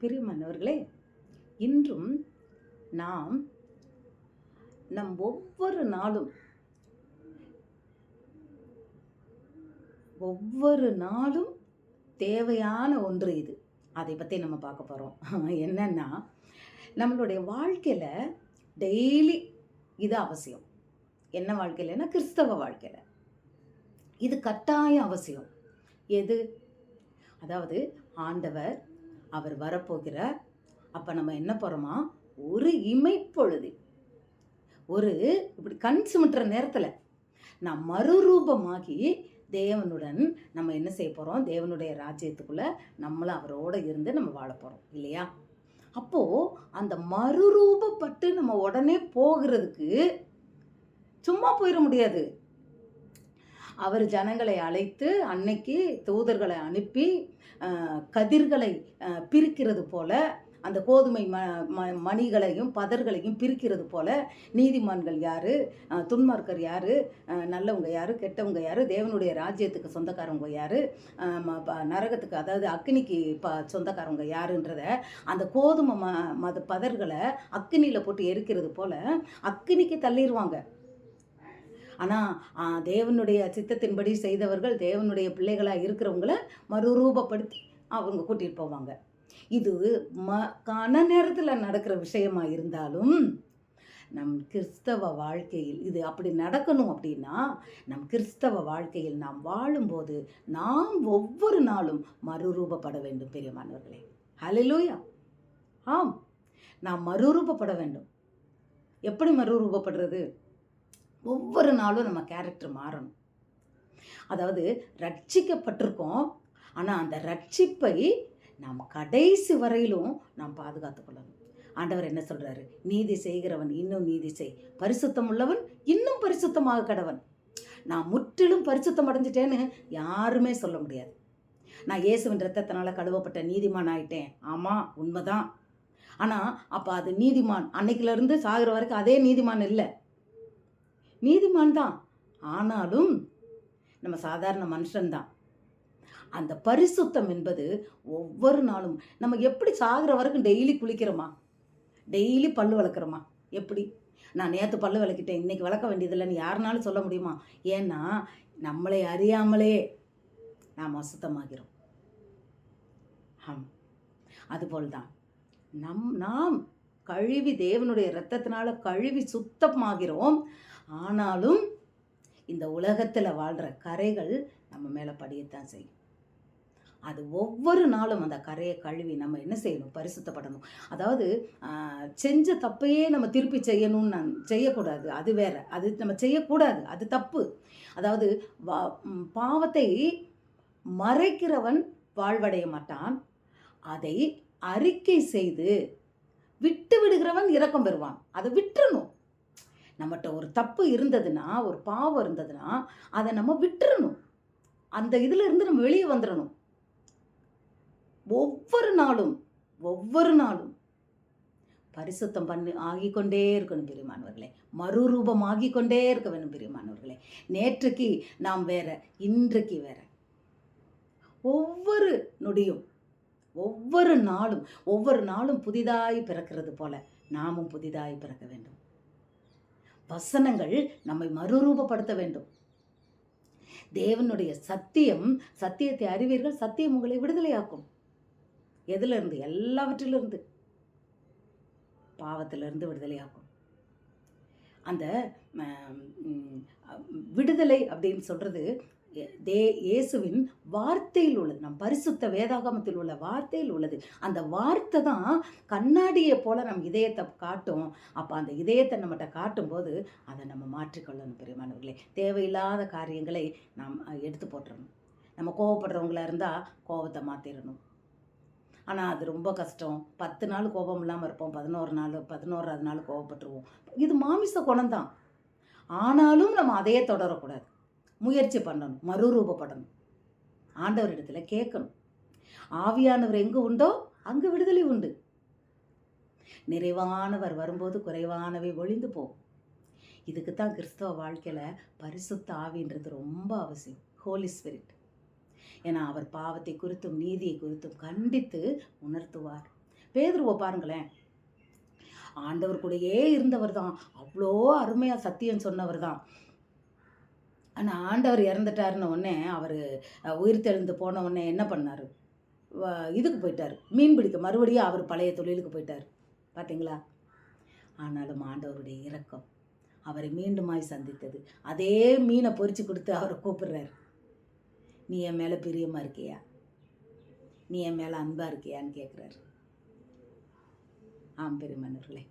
பிரியமானவர்களே இன்றும் நாம் நம் ஒவ்வொரு நாளும் ஒவ்வொரு நாளும் தேவையான ஒன்று இது. அதை பற்றி நம்ம பார்க்க போகிறோம் என்னன்னா நம்மளுடைய வாழ்க்கையில் டெய்லி இது அவசியம். என்ன வாழ்க்கையிலன்னா கிறிஸ்தவ வாழ்க்கையில். இது கட்டாயம் அவசியம். எது? அதாவது ஆண்டவர் அவர் வரப்போகிறார் அப்போ நம்ம என்ன போகிறோமா ஒரு இமைப்பொழுது. ஒரு இப்படி கண் சிமிட்டுற நேரத்தில் நான் மறுரூபமாகி தேவனுடன் நம்ம என்ன செய்ய போகிறோம் தேவனுடைய ராஜ்யத்துக்குள்ளே நம்மளும் அவரோட இருந்து நம்ம வாழ போகிறோம் இல்லையா? அப்போது அந்த மறுரூபப்பட்டு நம்ம உடனே போகிறதுக்கு சும்மா போயிட முடியாது. அவர் ஜனங்களை அழைத்து அன்னைக்கு தூதர்களை அனுப்பி கதிர்களை பிரிக்கிறது போல அந்த கோதுமை ம ம- மணிகளையும் பதர்களையும் பிரிக்கிறது போல நீதிமான்கள் யார் துன்மார்க்கர் யார் நல்லவங்க யார் கெட்டவங்க யார் தேவனுடைய ராஜ்யத்துக்கு சொந்தக்காரவங்க யார் நரகத்துக்கு அதாவது அக்னிக்கு ப சொந்தக்காரவங்க யாருன்றத அந்த கோதுமை ம மத பதர்களை அக்னியில் போட்டு எரிக்கிறது போல அக்னிக்கு தள்ளிடுவாங்க ஆனால் தேவனுடைய சித்தத்தின்படி செய்தவர்கள் தேவனுடைய பிள்ளைகளாக இருக்கிறவங்கள மறுரூபப்படுத்தி அவங்க கூட்டிகிட்டு போவாங்க. இது ம கன நேரத்தில் நடக்கிற விஷயமா இருந்தாலும் நம் கிறிஸ்தவ வாழ்க்கையில் இது அப்படி நடக்கணும் அப்படின்னா நம் கிறிஸ்தவ வாழ்க்கையில் நாம் வாழும்போது நாம் ஒவ்வொரு நாளும் மறுரூபப்பட வேண்டும் பெரியமானவர்களே. ஹalleluya ஆம். நாம் மறுரூபப்பட வேண்டும். எப்படி மறுரூபப்படுறது? ஒவ்வொரு நாளும் நம்ம கேரக்டர் மாறணும். அதாவது ரட்சிக்கப்பட்டிருக்கோம். ஆனால் அந்த ரட்சிப்பை நாம் கடைசி வரையிலும் நாம் பாதுகாத்து கொள்ளணும். ஆண்டவர் என்ன சொல்கிறாரு நீதி செய்கிறவன் இன்னும் நீதி செய். பரிசுத்தம் உள்ளவன் இன்னும் பரிசுத்தமாக கடவன். நான் முற்றிலும் பரிசுத்தம் அடைஞ்சிட்டேன்னு யாருமே சொல்ல முடியாது. நான் இயேசுவின் ரத்தத்தினால கழுவப்பட்ட நீதிமான் ஆயிட்டேன். ஆமாம் உண்மைதான். ஆனால் அப்போ அது நீதிமான் அன்னைக்கிலேருந்து சாகிற வரைக்கும் அதே நீதிமான் இல்லை. நீதிமான் தான். ஆனாலும் நம்ம சாதாரண மனுஷன்தான் அந்த பரிசுத்தம் என்பது ஒவ்வொரு நாளும் நம்ம எப்படி சாகிற வரைக்கும் டெய்லி குளிக்கிறோமா? டெய்லி பல்லு வளர்க்குறோமா? எப்படி? நான் நேற்று பல்லு விளக்கிட்டேன் இன்னைக்கு வளர்க்க வேண்டியதில்லைன்னு யாருனாலும் சொல்ல முடியுமா? ஏன்னா நம்மளை அறியாமலே நாம் அசுத்தமாகிறோம். ஆம். அதுபோல் தான். நம் நாம் கழுவி தேவனுடைய இரத்தத்தினால கழுவி சுத்தமாகிறோம். ஆனாலும் இந்த உலகத்தில் வாழ்கிற கரைகள் நம்ம மேலே படியத்தான் செய்யும். அது ஒவ்வொரு நாளும் அந்த கரையை கழுவி நம்ம என்ன செய்யணும்? பரிசுத்தப்படணும். அதாவது செஞ்ச தப்பையே நம்ம திருப்பி செய்யணும்னு நான் செய்யக்கூடாது. அது வேற. அது நம்ம செய்யக்கூடாது. அது தப்பு. அதாவது வா- பாவத்தை மறைக்கிறவன் வாழ்வடைய மாட்டான். அதை அறிக்கை செய்து விட்டு விடுகிறவன் இறக்கம் பெறுவான். அதை விட்டுறணும். நம்மகிட்ட ஒரு தப்பு இருந்ததுன்னா ஒரு பாவம் இருந்ததுன்னா அதை நம்ம விட்டுறணும். அந்த இதுல இருந்து நம்ம வெளியே வந்துடணும் ஒவ்வொரு நாளும் ஒவ்வொரு நாளும் பரிசுத்தம் பண்ணி ஆகிக்கொண்டே இருக்கணும் பிரியமானவர்களே. மறுரூபம் கொண்டே இருக்க வேணும் பிரியமானவர்களே. நேற்றுக்கு நாம் வேற இன்றைக்கு வேற. ஒவ்வொரு நொடியும் ஒவ்வொரு நாளும் ஒவ்வொரு நாளும் புதிதாய் பிறக்கிறது போல நாமும் புதிதாய் பிறக்க வேண்டும். வசனங்கள் நம்மை மறுரூபப்படுத்த வேண்டும். தேவனுடைய சத்தியம் சத்தியத்தை அறிவீர்கள் சத்தியம் உங்களை விடுதலையாக்கும். எதிலிருந்து? எல்லாவற்றிலிருந்து. பாவத்திலிருந்து விடுதலையாகும் அந்த விடுதலை அப்படின்னு சொல்கிறது தே இயேசுவின் வார்த்தையில் உள்ளது. நம் பரிசுத்த வேதாகமத்தில் உள்ள வார்த்தையில் உள்ளது. அந்த வார்த்தை தான் கண்ணாடியை போல நம் இதயத்தை காட்டும். அப்போ அந்த இதயத்தை நம்மகிட்ட காட்டும்போது அதை நம்ம மாற்றிக்கொள்ளணும் பெரியமானவர்களே. தேவையில்லாத காரியங்களை நாம் எடுத்து போட்டுறணும். நம்ம கோவப்படுறவங்களா இருந்தால் கோபத்தை மாற்றிடணும் ஆனால் அது ரொம்ப கஷ்டம். பத்து நாள் கோபம் இல்லாமல் இருப்போம். பதினோரு நாள் பதினோராது நாள் கோவப்பட்டுருவோம். இது மாமிச குணம்தான். ஆனாலும் நம்ம அதையே தொடரக்கூடாது. முயற்சி பண்ணணும் மறுரூபப்படணும். ஆண்டவரிடத்தில் கேட்கணும். ஆவியானவர் எங்கே உண்டோ அங்கே விடுதலை உண்டு. நிறைவானவர் வரும்போது குறைவானவை ஒளிந்து போகும் இதுக்கு தான் கிறிஸ்தவ வாழ்க்கையில் பரிசுத்த ஆவின்றது ரொம்ப அவசியம். ஹோலி ஸ்பிரிட் ஏன்னா அவர் பாவத்தை குறித்தும் நீதியை குறித்தும் கண்டித்து உணர்த்துவார். பேதுருவோ பாருங்களேன். ஆண்டவர் கூடயே இருந்தவர் தான். அவ்வளோ அருமையாக சத்தியம் சொன்னவர் தான். ஆனால் ஆண்டவர் இறந்துட்டாருன்னு உடனே அவர் உயிர் தெழுந்து போன உடனே என்ன பண்ணார்? இதுக்கு போயிட்டார். மீன் பிடிக்க. மறுபடியும் அவர் பழைய தொழிலுக்கு போயிட்டார். பார்த்தீங்களா ஆனாலும் ஆண்டவருடைய இரக்கம் அவரை மீண்டுமாய் சந்தித்தது. அதே மீனை பொறிச்சு கொடுத்து அவரை கூப்பிடுறாரு. நீ என் மேலே பிரியமாக இருக்கியா? நீ என் மேலே அன்பாக இருக்கியான்னு கேட்குறாரு ஆம் பெருமன்னர்களே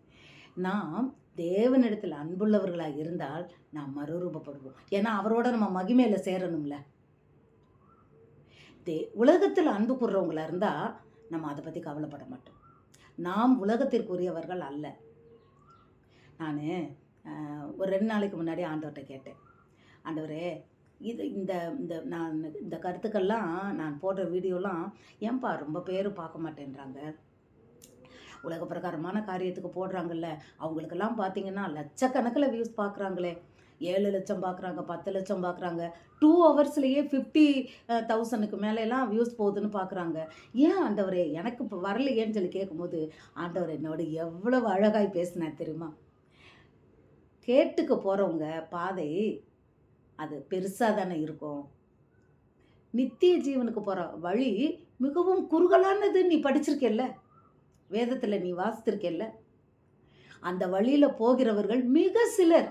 நாம் தேவனிடத்தில் அன்புள்ளவர்களாக இருந்தால் நாம் மறுரூபப்படுவோம். ஏன்னா அவரோட நம்ம மகிமையில் சேரணும்ல. தே உலகத்தில் அன்பு கூறுறவங்களா இருந்தால் நம்ம அதை பற்றி கவலைப்பட மாட்டோம். நாம் உலகத்திற்குரியவர்கள் அல்ல. நான் ஒரு ரெண்டு நாளைக்கு முன்னாடி ஆண்டவர்கிட்ட கேட்டேன். ஆண்டவரே இது இந்த இந்த நான் இந்த கருத்துக்கள்லாம் நான் போடுற வீடியோலாம் ஏன்பா ரொம்ப பேர் பார்க்க மாட்டேன்றாங்க? உலக பிரகாரமான காரியத்துக்கு போடுறாங்கல்ல அவங்களுக்கெல்லாம் பார்த்தீங்கன்னா லட்சக்கணக்கில் வியூஸ் பார்க்குறாங்களே ஏழு லட்சம் பார்க்குறாங்க பத்து லட்சம் பார்க்குறாங்க டூ ஹவர்ஸ்லேயே ஃபிஃப்டி தௌசண்ட்க்கு மேலெலாம் வியூஸ் போகுதுன்னு பார்க்குறாங்க ஏன் ஆண்டவரே எனக்கு இப்போ வரலையேன்னு சொல்லி கேட்கும்போது ஆண்டவர் என்னோட எவ்வளவு அழகாய் பேசினேன் தெரியுமா? கேட்டுக்க போகிறவங்க பாதை அது பெருசாக தானே இருக்கும். நித்திய ஜீவனுக்கு போகிற வழி மிகவும் குறுகலானது நீ படிச்சிருக்கேல்ல? வேதத்தில் நீ வாசித்திருக்கேல்ல? அந்த வழியில் போகிறவர்கள் மிக சிலர்.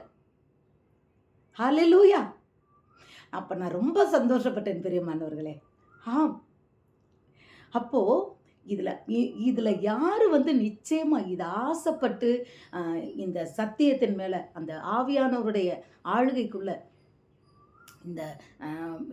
ஹalleluya. அப்போ நான் ரொம்ப சந்தோஷப்பட்டேன் பெரியமானவர்களே ஆம். அப்போது இதில் இதில் யார் வந்து நிச்சயமாக இது ஆசைப்பட்டு இந்த சத்தியத்தின் மேலே அந்த ஆவியானவருடைய ஆளுகைக்குள்ளே இந்த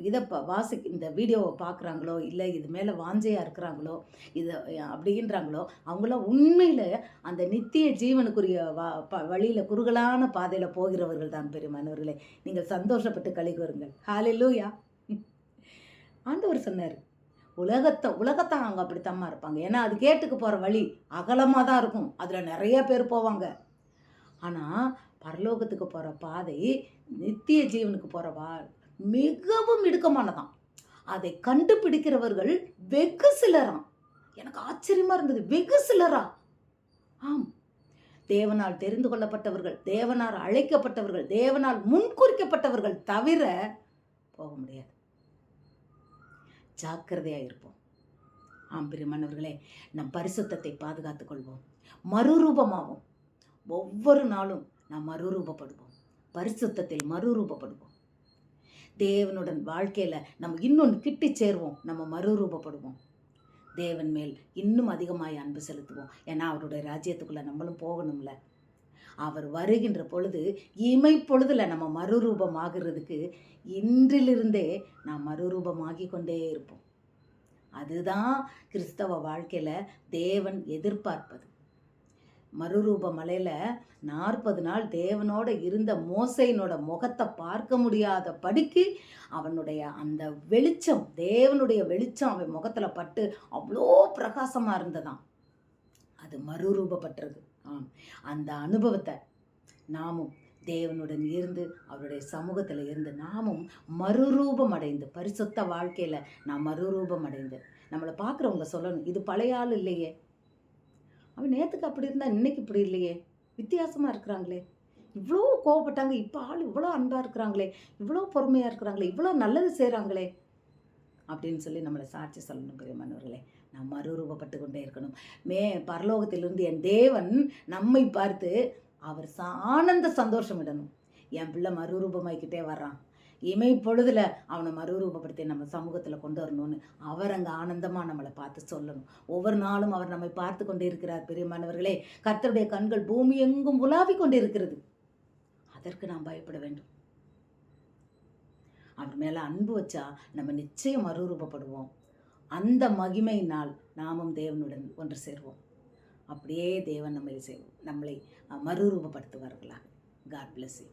இதை வாசி இந்த வீடியோவை பார்க்குறாங்களோ இல்லை இது மேலே வாஞ்சையாக இருக்கிறாங்களோ இது அப்படின்றாங்களோ அவங்களாம் உண்மையில் அந்த நித்திய ஜீவனுக்குரிய வா ப வழியில் குறுகலான பாதையில் போகிறவர்கள் தான் பெருமானவர்களே. நீங்கள் சந்தோஷப்பட்டு கழி வருங்கள். ஹalleluya. ஆண்டவர் சொன்னார் உலகத்தை உலகத்தை அவங்க அப்படித்தம்மா இருப்பாங்க. ஏன்னா அது கேட்டுக்கு போகிற வழி அகலமாக தான் இருக்கும். அதில் நிறைய பேர் போவாங்க. ஆனால் பரலோகத்துக்கு போகிற பாதை நித்திய ஜீவனுக்கு போகிற வா மிகவும் இடுக்கமானதாம். அதை கண்டுபிடிக்கிறவர்கள் வெகு சிலராம். எனக்கு ஆச்சரியமாக இருந்தது. வெகு சிலரா? ஆம். தேவனால் தெரிந்து கொள்ளப்பட்டவர்கள் தேவனால் அழைக்கப்பட்டவர்கள் தேவனால் முன்குறிக்கப்பட்டவர்கள் தவிர போக முடியாது. ஜாக்கிரதையாக இருப்போம். ஆம் பிரியமானவர்களே நம் பரிசுத்தத்தை பாதுகாத்துக் கொள்வோம். மறுரூபமாகும் ஒவ்வொரு நாளும் நாம் மறுரூபப்படுவோம். பரிசுத்தத்தில் மறுரூபப்படுவோம். தேவனுடன் வாழ்க்கையில் நம்ம இன்னொன்று கிட்டி சேருவோம். நம்ம மறுரூபப்படுவோம். தேவன் மேல் இன்னும் அதிகமாக அன்பு செலுத்துவோம். ஏன்னா அவருடைய ராஜ்யத்துக்குள்ளே நம்மளும் போகணும்ல. அவர் வருகின்ற பொழுது இமை நம்ம மறுரூபமாகிறதுக்கு இன்றிலிருந்தே நாம் மறுரூபமாகி கொண்டே இருப்போம். அதுதான் கிறிஸ்தவ வாழ்க்கையில் தேவன் எதிர்பார்ப்பது. மறுரூப மலையில் நாற்பது நாள் தேவனோட இருந்த மோசையினோட முகத்தை பார்க்க முடியாத படிக்கு அவனுடைய அந்த வெளிச்சம் தேவனுடைய வெளிச்சம் அவன் முகத்தில் பட்டு அவ்வளோ பிரகாசமாக இருந்ததாம். அது மறுரூபப்பட்டது. ஆம். அந்த அனுபவத்தை நாமும் தேவனுடன் இருந்து அவருடைய சமூகத்தில் இருந்து நாமும் மறுரூபம் அடைந்து பரிசுத்த வாழ்க்கையில் நான் மறுரூபம் அடைந்து நம்மளை பார்க்குறவங்க சொல்லணும் இது பழைய ஆள் இல்லையே. அவன் நேற்றுக்கு அப்படி இருந்தா இன்னைக்கு இப்படி இல்லையே. வித்தியாசமாக இருக்கிறாங்களே. இவ்வளோ கோவப்பட்டாங்க. இப்போ ஆள் இவ்வளோ அன்பாக இருக்கிறாங்களே. இவ்வளோ பொறுமையாக இருக்கிறாங்களே. இவ்வளோ நல்லது செய்கிறாங்களே அப்படின்னு சொல்லி நம்மளை சாட்சி சொல்லணும் பிரியமானவர்களே நாம் மறுரூபப்பட்டு கொண்டே இருக்கணும். மே பரலோகத்திலிருந்து என் தேவன் நம்மை பார்த்து அவர் ஆனந்த சந்தோஷமிடணும் என் பிள்ளை மறுரூபமாய்க்கிட்டே வர்றான். இமை பொழுதுல அவனை மறுரூபப்படுத்தி நம்ம சமூகத்தில் கொண்டு வரணும்னு அவர் அங்கே ஆனந்தமாக நம்மளை பார்த்து சொல்லணும். ஒவ்வொரு நாளும் அவர் நம்மை பார்த்து கொண்டே இருக்கிறார் பெரியமானவர்களே கர்த்தருடைய கண்கள் பூமி எங்கும் உலாவி கொண்டு இருக்கிறது அதற்கு நாம் பயப்பட வேண்டும். அவர் மேலே அன்பு வச்சா நம்ம நிச்சயம் மறுரூபப்படுவோம். அந்த மகிமையினால் நாமும் தேவனுடன் ஒன்று சேர்வோம். அப்படியே தேவன் நம்மை செய்வோம். நம்மளை மறுரூபப்படுத்துவார்களா மறுரூபப்படுத்துவார்களாக. God bless you